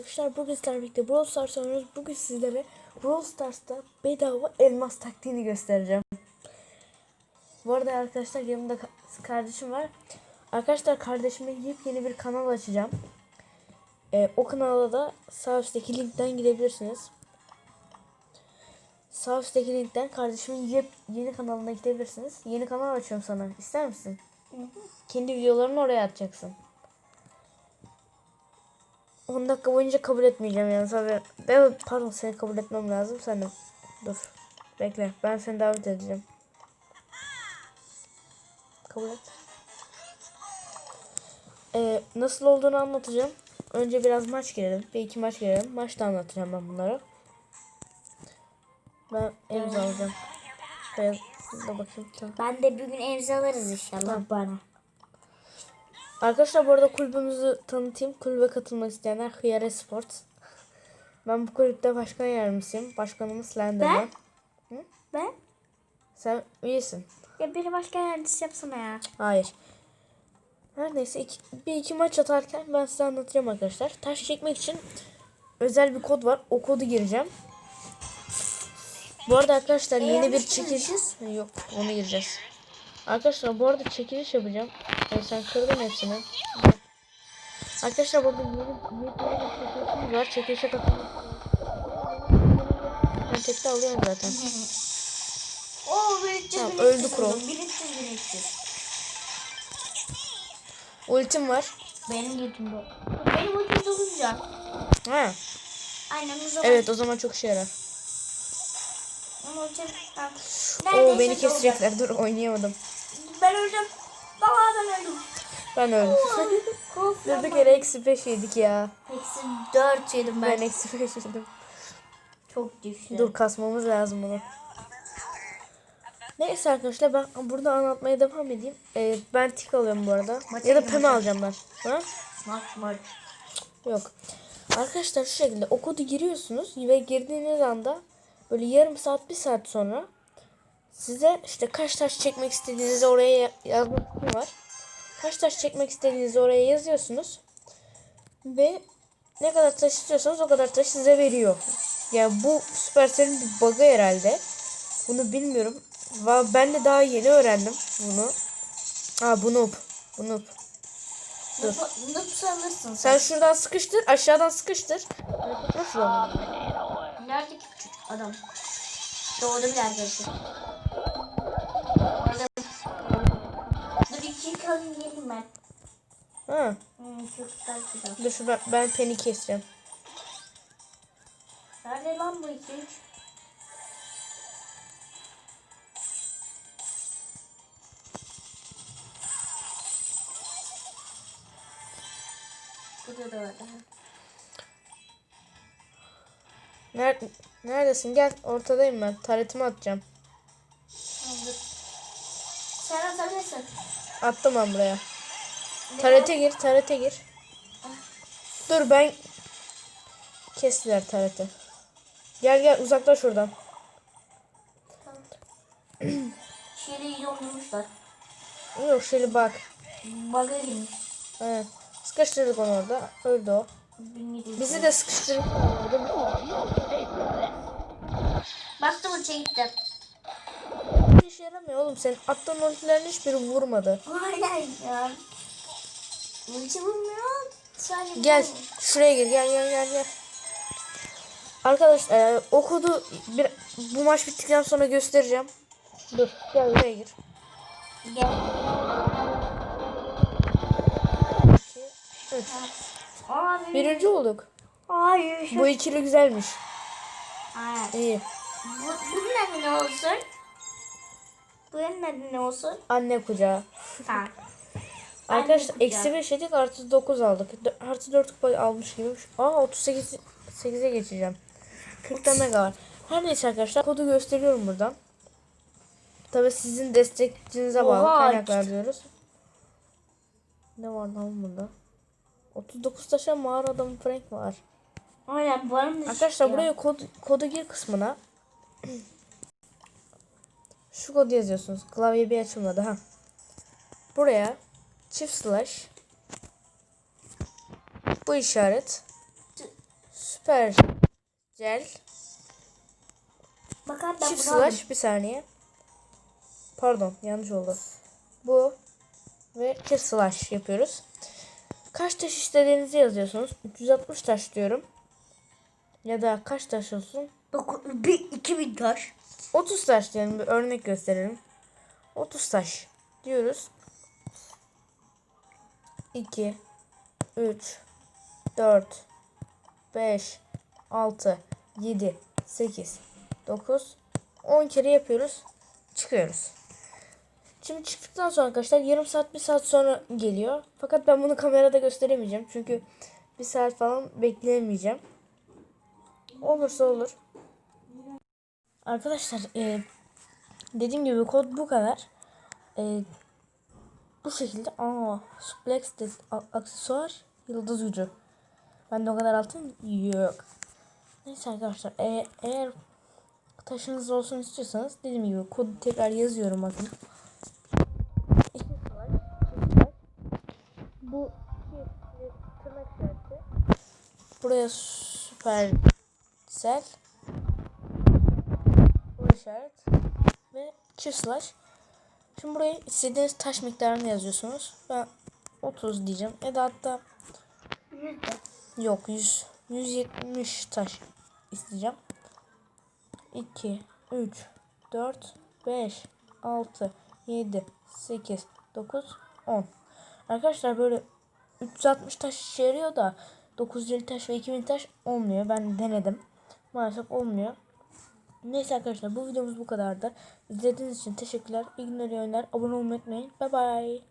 Arkadaşlar bugün sizlerle birlikte Brawl Stars oynuyoruz. Bugün sizlere Brawl Stars'ta bedava elmas taktiğini göstereceğim. Bu arada arkadaşlar yanımda ka- kardeşim var. Arkadaşlar kardeşime yepyeni bir kanal açacağım. Ee, o kanala da sağ üstteki linkten gidebilirsiniz. Sağ üstteki linkten kardeşimin yep, yeni kanalına gidebilirsiniz. Yeni kanal açıyorum sana. İster misin? Kendi videolarını oraya atacaksın. 10 dakika boyunca kabul etmeyeceğim yani tabii. Ben pardon seni kabul etmem lazım sen de. Dur. Bekle. Ben seni davet edeceğim. Kabul et. Ee, nasıl olduğunu anlatacağım. Önce biraz maç girelim. Bir iki maç girelim. Maçta anlatacağım ben bunları. Ben imza alacağım. Şöyle da bakayım. Tamam. Ben de bir gün alırız inşallah Tamam. bana. Arkadaşlar bu arada kulübümüzü tanıtayım. Kulübe katılmak isteyenler Hıyare Sport. Ben bu kulüpte başkan yardımcısıyım. Başkanımız Slenderman. Ben? Sen üyesin. Ya biri başka yardımcısı yapsana ya. Hayır. Her neyse iki, bir iki maç atarken ben size anlatacağım arkadaşlar. Taş çekmek için özel bir kod var. O kodu gireceğim. Bu arada arkadaşlar yeni bir çekiliş... Yok onu gireceğiz. Arkadaşlar bu arada çekiliş yapacağım. E, sen kırdın hepsini. Arkadaşlar burada bir çekilişimiz var. Çekilişe katılmak. Ben tekte alıyorum zaten. Oo 1300 Tamam, öldü Crow. 1300 1300. Ultim var. Benim ultim bu. Benim ultim dolunca. Ha. Aynen o zaman. Evet o zaman çok işe yarar. Ultim. Ha. Oo beni kesecekler. Dur oynayamadım. Ben öldüm. Baba ben öldüm. Ben öldüm. Durduk yere eksi 5 yedik ya. Eksi 4 yedim ben. Ben eksi 5 yedim. Çok düştü. Dur kasmamız lazım bunu. Neyse arkadaşlar ben burada anlatmaya devam edeyim. Ee, ben tik alıyorum bu arada. Maça ya da maça. alacağım ben. Ha? Maç maç. Yok. Arkadaşlar şu şekilde o kodu giriyorsunuz ve girdiğiniz anda böyle yarım saat bir saat sonra size işte kaç taş çekmek istediğinizi oraya ya- yazma kısmı var. Kaç taş çekmek istediğinizi oraya yazıyorsunuz. Ve ne kadar taş istiyorsanız o kadar taş size veriyor. Yani bu Supercell'in bir bug'ı herhalde. Bunu bilmiyorum. Ben de daha yeni öğrendim bunu. Ha bu noob. Bu noob. Dur. Sen? Sen şuradan sıkıştır, aşağıdan sıkıştır. Nasıl oldu? Nerede ki küçük adam? Doğdu bir arkadaşım. Orada. Dur iki kalın gelin ben. Ha, Hmm, çok güzel güzel. dur şu ben, ben peni keseceğim. Nerede lan bu iki üç? Burada da var. Nerede, neredesin? Gel, ortadayım ben. Taretimi atacağım. Tamam. Sen atabilirsin. Attım ben buraya. Tarete gir, tarete gir. Dur ben... Kestiler tareti. Gel gel uzaklaş şuradan. Şiiri dondurmuşlar. Yok şöyle bak. Bug'a girmiş. Evet. Sıkıştırdık onu orada. Öldü o. Bizi de sıkıştırıp Bastım uçağa gitti. Bir işe yaramıyor oğlum. Senin attığın ultilerin hiçbiri vurmadı. Aynen ya. Ulti vurmuyor. Sadece Gel şuraya gir gel gel gel gel. Arkadaş e, o kodu bir, bu maç bittikten sonra göstereceğim. Dur gel buraya gir. Gel. İki, üç. Abi. Birinci olduk. Hayır. Bu ikili güzelmiş. Aynen. İyi. Bu, bunun adı ne olsun? Bunun adı ne olsun? Anne kucağı. Ha. Arkadaşlar eksi 5 yedik artı 9 aldık. Artı 4 kupa almış gibi. Aa 38 8'e geçeceğim. 40'ta mega var. Her neyse arkadaşlar kodu gösteriyorum buradan. Tabi sizin destekçinize bağlı Oha. kaynaklar diyoruz. Ne var lan bunda? 39 taşa mağara adamı Frank var. Aynen bu arada Arkadaşlar buraya kod, kodu gir kısmına. Şu kodu yazıyorsunuz. Klavye bir açılmadı ha. Buraya çift slash bu işaret süper gel ben çift aldım. slash bir saniye. Pardon yanlış oldu. Bu ve çift slash yapıyoruz. Kaç taş istediğinizi yazıyorsunuz. 360 taş diyorum. Ya da kaç taş olsun? Doku- Bir, iki bin taş. 30 taş diyelim bir örnek gösterelim. 30 taş diyoruz. 2 3 4 5 6 7 8 9 10 kere yapıyoruz. Çıkıyoruz. Şimdi çıktıktan sonra arkadaşlar yarım saat bir saat sonra geliyor. Fakat ben bunu kamerada gösteremeyeceğim. Çünkü bir saat falan bekleyemeyeceğim. Olursa olur. Arkadaşlar e, dediğim gibi kod bu kadar. E, bu şekilde aa suplex de, aksesuar yıldız gücü. Bende o kadar altın yok. Neyse arkadaşlar e, eğer taşınız olsun istiyorsanız dediğim gibi kodu tekrar yazıyorum bakın. İki slash, iki slash. Bu tırnak işareti. Buraya süpersel bu işaret ve çift slash. Şimdi buraya istediğiniz taş miktarını yazıyorsunuz. Ben 30 diyeceğim. Ya da hatta Yüz de. yok 100 170 taş isteyeceğim. 2 3 4 5 6 7 8 9 10 Arkadaşlar böyle 360 taş işe yarıyor da 950 taş ve 2000 taş olmuyor. Ben denedim. Maalesef olmuyor. Neyse arkadaşlar bu videomuz bu kadardı. İzlediğiniz için teşekkürler. İyi günler, iyi oyunlar. Abone olmayı unutmayın. Bye bye.